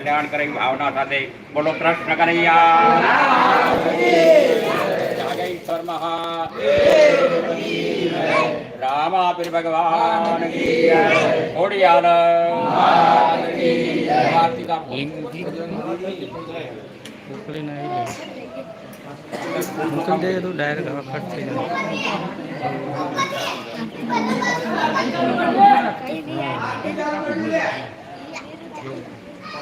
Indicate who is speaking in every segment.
Speaker 1: કલ્યાણ કરે એવી ભાવના સાથે બોલો કૃષ્ણ કનૈયા જાગેશ્વર મહા રામાપીર ભગવાન કી જય. ખોડિયાર કાર્તિકા
Speaker 2: મોકલીને આવી જાય મોકલી દઈએ તો ડાયરેક્ટ હવે કટ થઈ જાય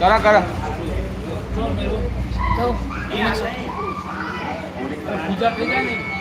Speaker 1: કરો કરો પૂજા થઈ જાય ને?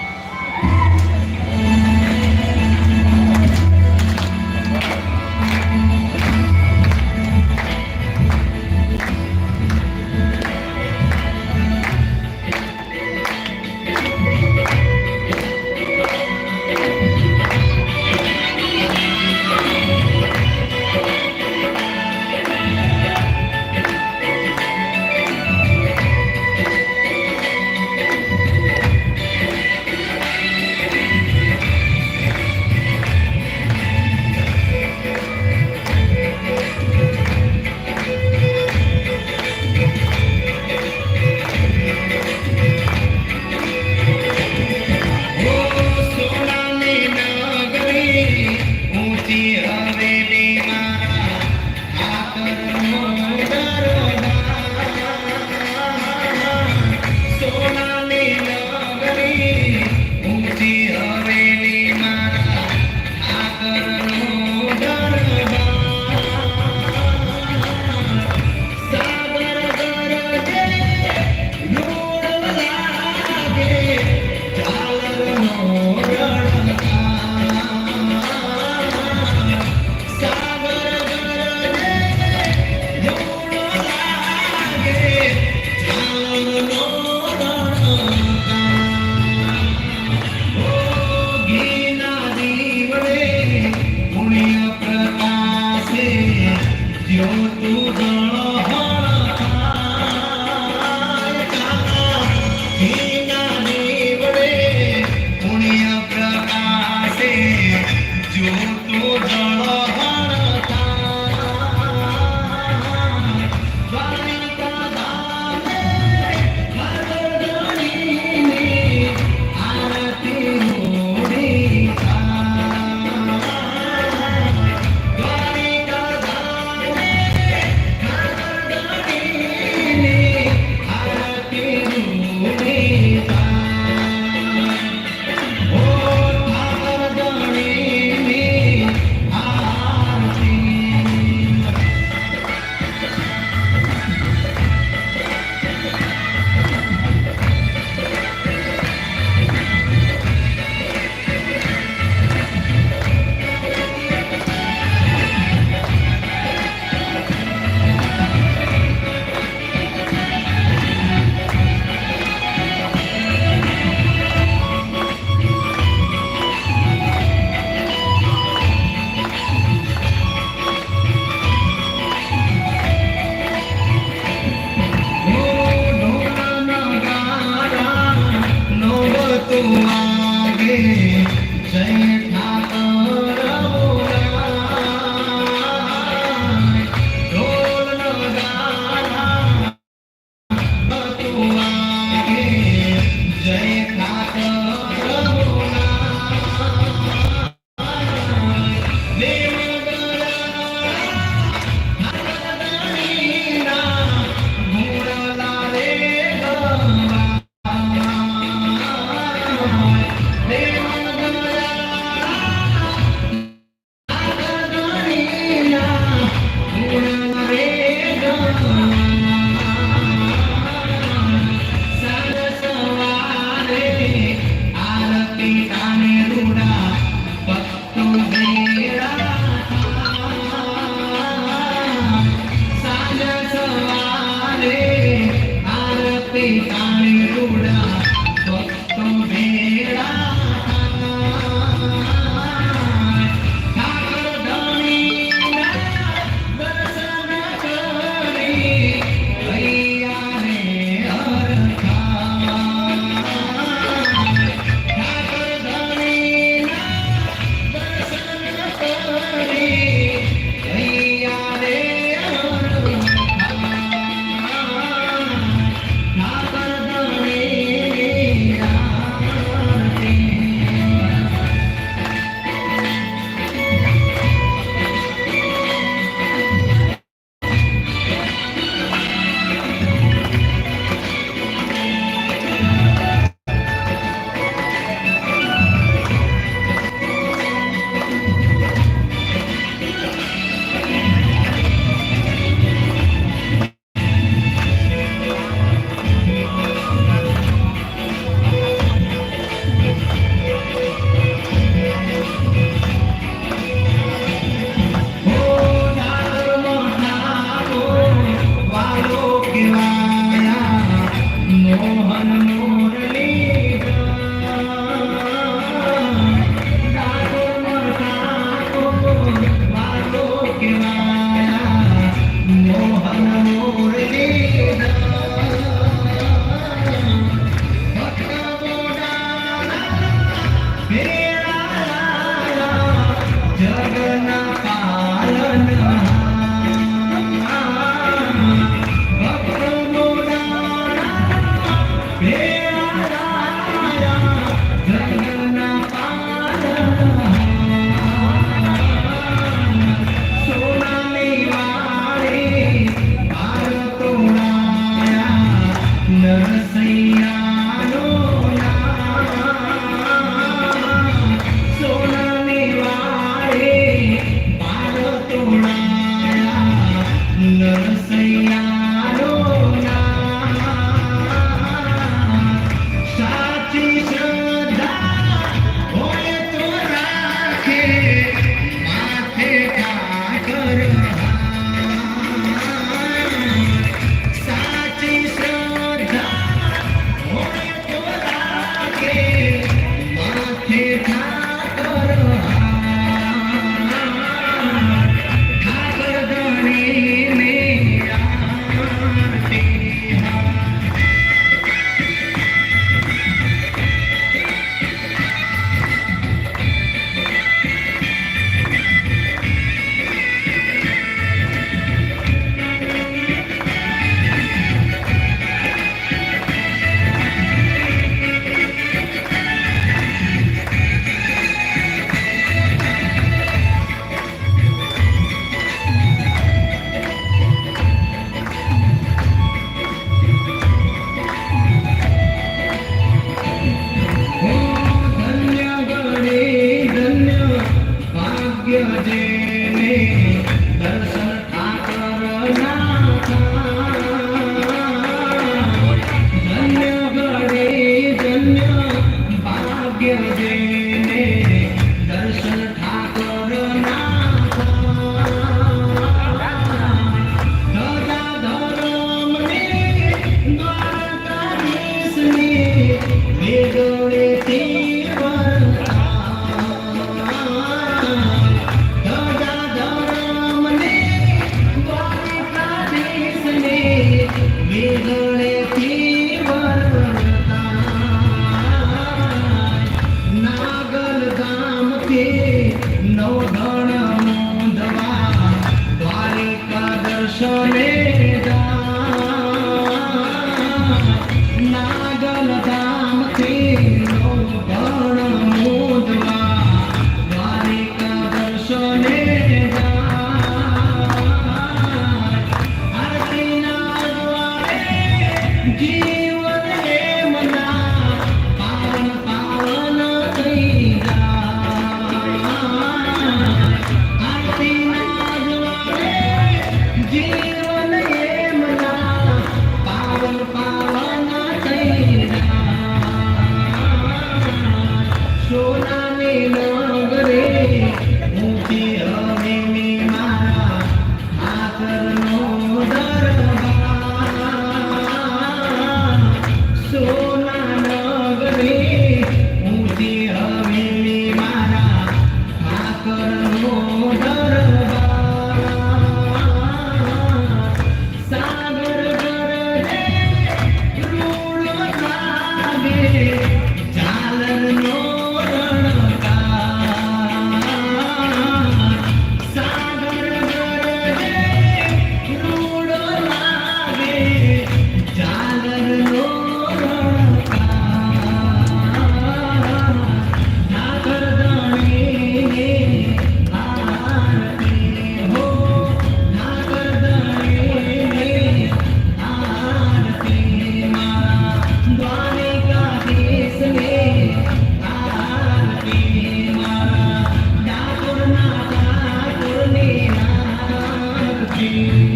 Speaker 2: aqui.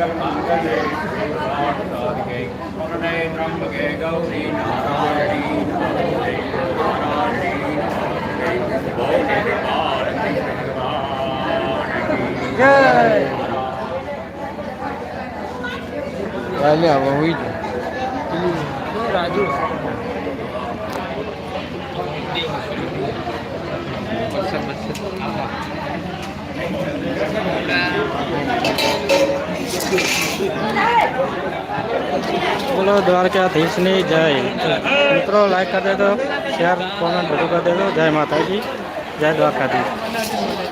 Speaker 2: Mangal மங்களே சாதிகை புரணே திரம்பகே Gowri Narayani Olha,
Speaker 1: vamos ir. Rádio. Passa, passa. Ah, બોલો, દ્વારકાધીશની જય. મિત્રો લાઈક કરી દેજો શેર કોમેન્ટ બધું કરી દેજો. જય માતાજી, જય દ્વારકાધીશ.